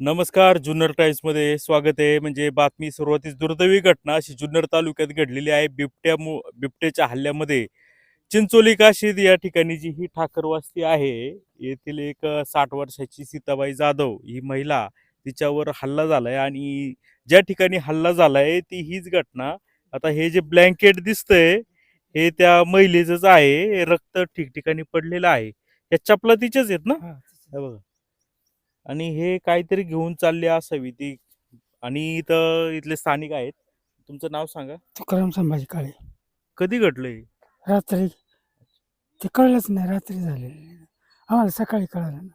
नमस्कार जुन्नर टाइम्समध्ये स्वागत आहे. म्हणजे बातमी सुरुवातीस दुर्दैवी घटना अशी जुन्नर तालुक्यात घडलेली आहे. बिबट्या मु बिबट्याच्या हल्ल्यामध्ये चिंचोली काशीद या ठिकाणी जी ही ठाकर वस्ती आहे येथील एक साठ वर्षाची सीताबाई जाधव ही महिला तिच्यावर हल्ला झालाय आणि ज्या ठिकाणी हल्ला झालाय ती हीच घटना. आता हे जे ब्लँकेट दिसतंय हे त्या महिलेचंच आहे. रक्त ठिकठिकाणी पडलेलं आहे. या चपला तिच्याच आहेत ना? हे बघा. आणि हे काहीतरी घेऊन चालले असावी ती आणि इथं इथले स्थानिक आहेत. तुमचं नाव सांगा. तुकाराम संभाजी काळे. कधी घडलंय रात्री ते कळलंच नाही रात्री झालेलं आम्हाला सकाळी कळालं ना.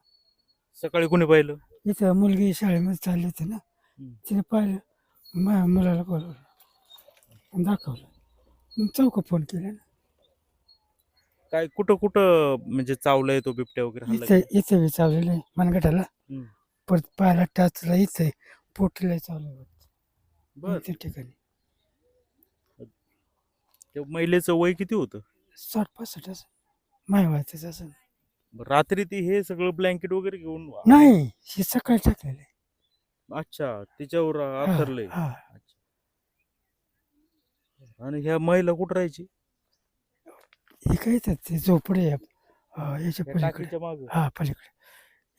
सकाळी कोणी पाहिलं? इथं मुलगी शाळेमध्ये चालली होती ना. हम्म. तिने पाहिलं माझ्या मुलाला बोलवलं. आणि दाखवलं. मग चौक फोन केला ना. काय कुठं कुठं म्हणजे चावलंय तो बिबट्या वगैरे हल्ला इथे केला? इथे बी चाललेलं आहे मनगटाला हम्म. परत पायाला टाचला इथे पोटला चालू बर त्या ठिकाणी त्या महिलेचं वय किती होतं साठ पासष्ट असं माय व्हायचं असं बरं, रात्री ती हे सगळं ब्लँकेट वगैरे घेऊन नाही हे सकाळी टाकलेलं आहे. अच्छा तिच्यावर हा, आथरलंय हा. अच्छा. आणि ह्या महिला कुठं राहायची हे काय येतात ते झोपडे याच्या पलीकडे. माग. हा पलीकडे.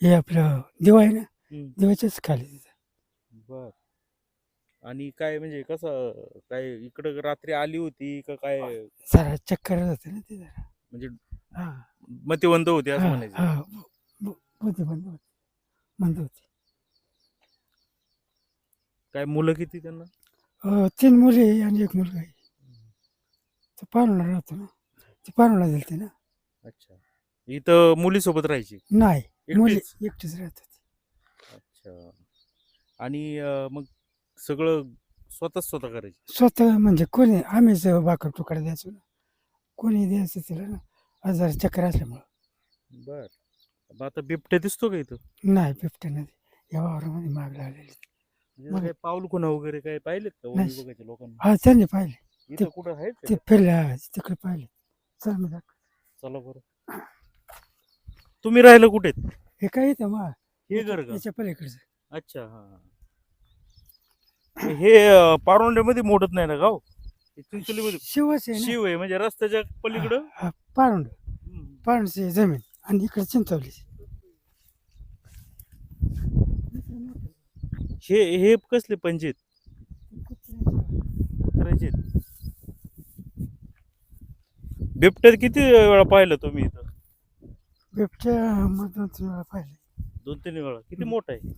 हे आपलं दिवा आहे ना? दिवाच्याच खाली तिथं. बर. आणि काय म्हणजे कसं काय इकडं रात्री आली होती का काय? जरा चक्कर होते ना ते जरा. म्हणजे हा. मतिवंत होती असं हा, म्हणायचं. हा ब- ब- होते बंद होते. बंद होते. काय मुलं किती त्यांना? अं, तीन मुली आणि एक मुलगा आहे. तो पाहुणा राहतो ना? ते पाहुणा दिलते ना. अच्छा. इथं मुलीसोबत राहायची? नाही मुली एकटीच? एकटीच राहत होती अच्छा. आणि अं, मग सगळं स्वतःच स्वतः करायची? स्वतः म्हणजे कोणी आम्हीच बाकर तुकडा द्यायचो ना. कोणी द्यायचं तिला ना आजार चक्कर असल्यामुळं. बर. मग आता बिबट्या दिसतो का इथं? नाही बिबट्या नदी या वावरामध्ये माग लागलेली. म्हणजे मग- पाऊल खुणा वगैरे काय पाहिलेत का? नाही. लोकांनी? हा त्यांनी पाहिले. इथं कुठं आहेत ते का? फिरले तिकडे पाहिले. दाखव. चला बरं. तुम्ही राहिलं कुठे? हे काय येतं मग हे घर का? याच्या पलीकडचं. अच्छा हा. हे अं, पारोंड्यामध्ये मोडत नाही ना गाव? हे चिंचोलीमध्ये शिवच आहे ना. शिव आहे म्हणजे रस्त्याच्या पलीकडं? हा, पारुंड. हम्म. पारुंडची जमीन आणि इकडे चिंचवली. हे हे कसले पंचायत? कुत्र्याचे आहेत. बिबट्यात किती वेळा पाहिलं तुम्ही इथं बिबट्या मधून तुम्ही वेळा पाहिले दोन तीन वेळा किती. मोठा आहे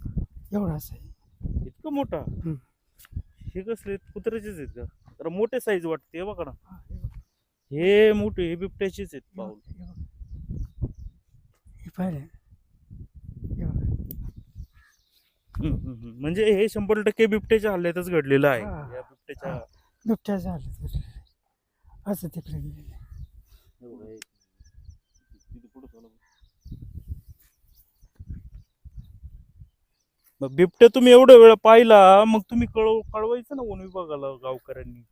एवढा असं आहे इतकं मोठा हम्म. हे कसले कुत्र्याचेच आहेत का तर मोठे साईज वाटते हे बघा ना हा, मोठे हे बिबट्याचेच आहेत पाऊल हे. हे पाहिले बघ. हम्म, हम्म, हम्म. म्हणजे हे शंभर टक्के बिबट्याच्या हल्ल्यातच घडलेलं आहे हा. या बिबट्याच्या बिबट्या झालं असं तिकडे गेलेलं एवढं आहे. मग. बिबट्या तुम्ही एवढ्या वेळ पाहिला मग तुम्ही कळव कळवायचं ना वन विभागाला गावकऱ्यांनी.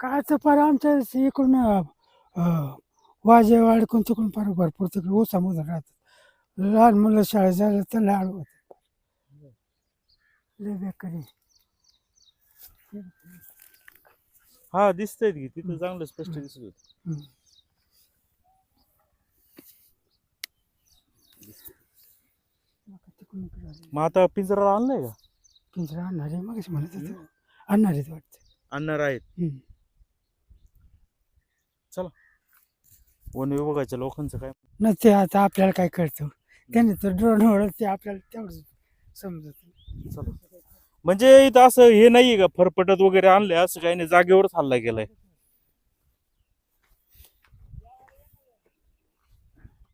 काय तर फार आमच्या इकडून अं, वाजे वाडकून तिकडून फार भरपूर तिकडे ओसामधून राहतात. लहान मुलं शाळेत झालं तर लाड होत. लय बेकारी हा दिसतंय की तिथं चांगलं स्पष्ट दिसत होत. हम्म. तिकडून इकडे आले. मग आता पिंजरा आणलाय का? पिंजरा आणणार आहे मग म्हणत होते. आणणार आहेत वाटतं. आणणार आहेत. हम्म. वन विभागाच्या लोकांचं काय? न ते आता आपल्याला काय कळतं. त्याने तर ड्रोन ओढत ते आपल्याला तेवढं समजत. चला. म्हणजे इथं असं हे नाहीये का? फरफटत वगैरे आणलंय असं काही नाही. जागेवरच हल्ला गेलाय